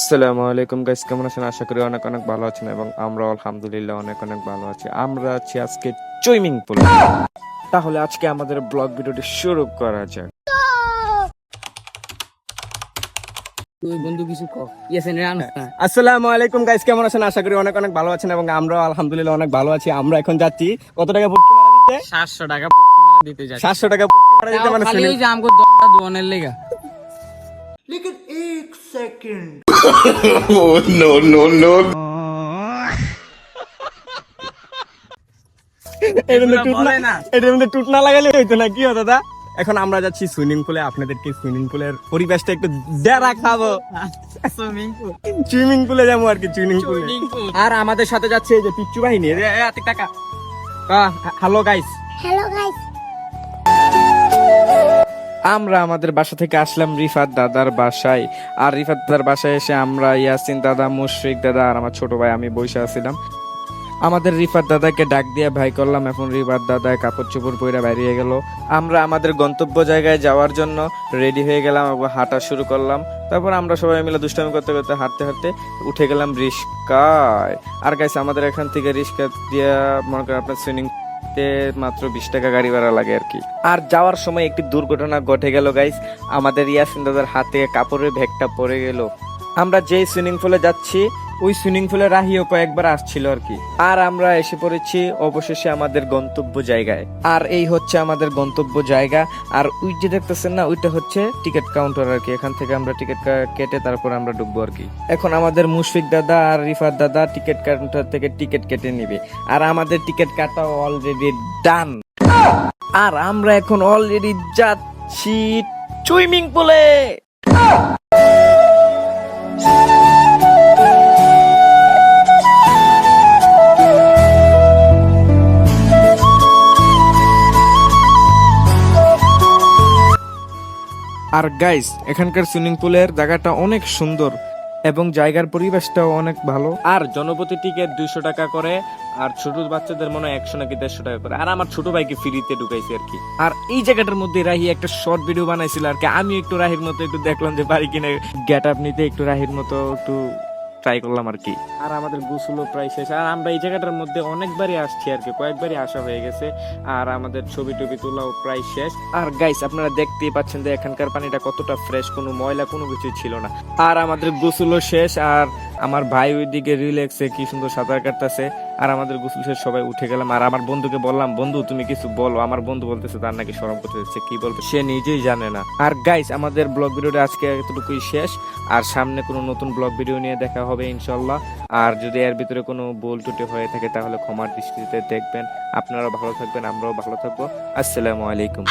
আসসালামু আলাইকুম গাইস কেমন আছেন? আশা করি অনেক অনেক ভালো আছেন এবং আমরা আলহামদুলিল্লাহ অনেক অনেক ভালো আছি। আমরা আছি আজকে সুইমিং পুলে। তাহলে আজকে আমাদের ব্লগ ভিডিওটি শুরু করা যাক। আসসালামু আলাইকুম গাইস কেমন আছেন? আশা করি অনেক অনেক ভালো আছেন এবং আমরা আলহামদুলিল্লাহ অনেক ভালো আছি। আমরা এখন যাচ্ছি কত টাকা ভর্তি মারা দিতে? সাতশো টাকা প্রতি মাসে দিতে যাচ্ছে। সাতশো টাকা ভর্তি মারা দিতে মানে খালি ওই যে আমগো লেগা। এর টুট না লাগালে হইতো না কি দাদা এখন আমরা যাচ্ছি সুইমিং পুলে আপনাদেরকে সুইমিং পুলের পরিবেশটা একটু খাব। সুইমিং পুলে। যাব আর কি সুইমিং পুলে। আর আমাদের সাথে যাচ্ছে এই যে পিচ্চু বাহিনী এ, এ, টাকা হ্যালো গাইস হ্যালো গাইস আমরা আমাদের বাসা থেকে আসলাম রিফাত দাদার বাসায়। আর রিফাত দাদার বাসায় এসে আমরা ইয়াসিন দাদা মুশফিক দাদা আর আমার ছোট ভাই আমি বসে আছিলাম। আমাদের রিফাত দাদাকে ডাক দিয়ে ভাই করলাম, এখন রিফাত দাদা কাপড় চোপড় পইরা বেরিয়ে গেল। আমরা আমাদের গন্তব্য জায়গায় যাওয়ার জন্য রেডি হয়ে গেলাম এবং হাঁটা শুরু করলাম। তারপর আমরা সবাই মিলে দুষ্টামি করতে করতে হাঁটতে হাঁটতে উঠে গেলাম রিস্কায়। আর গাইস আমাদের এখান থেকে রিস্কা দিয়ে মনে করেন আপনার সুইমিং তে মাত্র বিশ টাকা গাড়ি ভাড়া লাগে আর কি। আর যাওয়ার সময় একটি দুর্ঘটনা ঘটে গেল গাইস আমাদের ইয়াসিন দাদার হাতে কাপড়ের ব্যাগটা পড়ে গেল। আমরা যেই সুইমিং পুলে যাচ্ছি ওই সুইমিং পুলে রাহিও কয়েকবার আসছিল আর কি। আর আমরা এসে পড়েছি অবশেষে আমাদের গন্তব্য জায়গায়। আর এই হচ্ছে আমাদের গন্তব্য জায়গা। আর ওই যে দেখতেছেন না, ওইটা হচ্ছে টিকিট কাউন্টার আর কি। এখান থেকে আমরা টিকিট কেটে তারপর আমরা ঢুকবো আর কি। এখন আমাদের মুশফিক দাদা আর রিফাত দাদা টিকিট কাউন্টার থেকে টিকিট কেটে নিবে। আর আমাদের টিকিট কাটা অলরেডি ডান আর আমরা এখন অলরেডি যাচ্ছি সুইমিং পুলে। আর গাইস এখানকার সুইমিং পুলের জায়গাটা অনেক সুন্দর এবং জায়গার পরিবেশটাও অনেক ভালো। আর জনপতি টিকিট দুইশো টাকা করে, আর ছোট বাচ্চাদের মনে হয় একশো নাকি দেড়শো টাকা করে। আর আমার ছোট ভাইকে ফ্রিতে ঢুকাইছে আর কি। আর এই জায়গাটার মধ্যে রাহি একটা শর্ট ভিডিও বানাইছিল আর কি। আমি একটু রাহির মতো একটু দেখলাম যে পারি কিনা। গেট আপ নিতে একটু রাহির মতো একটু ট্রাই করলাম আর কি। আর আমাদের গুসুলো প্রায় শেষ। আর আমরা এই জায়গাটার মধ্যে অনেকবারই আসছি আর কি, কয়েকবারই আসা হয়ে গেছে। আর আমাদের ছবি টবি তোলাও প্রায় শেষ। আর গাইস আপনারা দেখতেই পাচ্ছেন যে এখানকার পানিটা কতটা ফ্রেশ কোনো ময়লা, কোনো কিছু ছিল না। আর আমাদের গোসলও শেষ। আর আমার ভাই ওইদিকে রিল্যাক্সে কি সুন্দর সাঁতার কাটতেছে। আর আমাদের গোসল শেষ সবাই উঠে গেলাম। আর আমার বন্ধুকে বললাম, বন্ধু, তুমি কিছু বলো। আমার বন্ধু বলতেছে, তার নাকি সরম করতে যাচ্ছে কি বলবে? সে নিজেই জানে না। আর গাইস আমাদের ব্লগ ভিডিওটা আজকে এতটুকুই শেষ। আর সামনে কোনো নতুন ব্লগ ভিডিও নিয়ে দেখা হবে ইনশাল্লাহ আর যদি এর ভিতরে কোনো বোল টুটি হয়ে থাকে, তাহলে ক্ষমার দৃষ্টিতে দেখবেন। আপনারাও ভালো থাকবেন, আমরাও ভালো থাকব। আসসালামু আলাইকুম।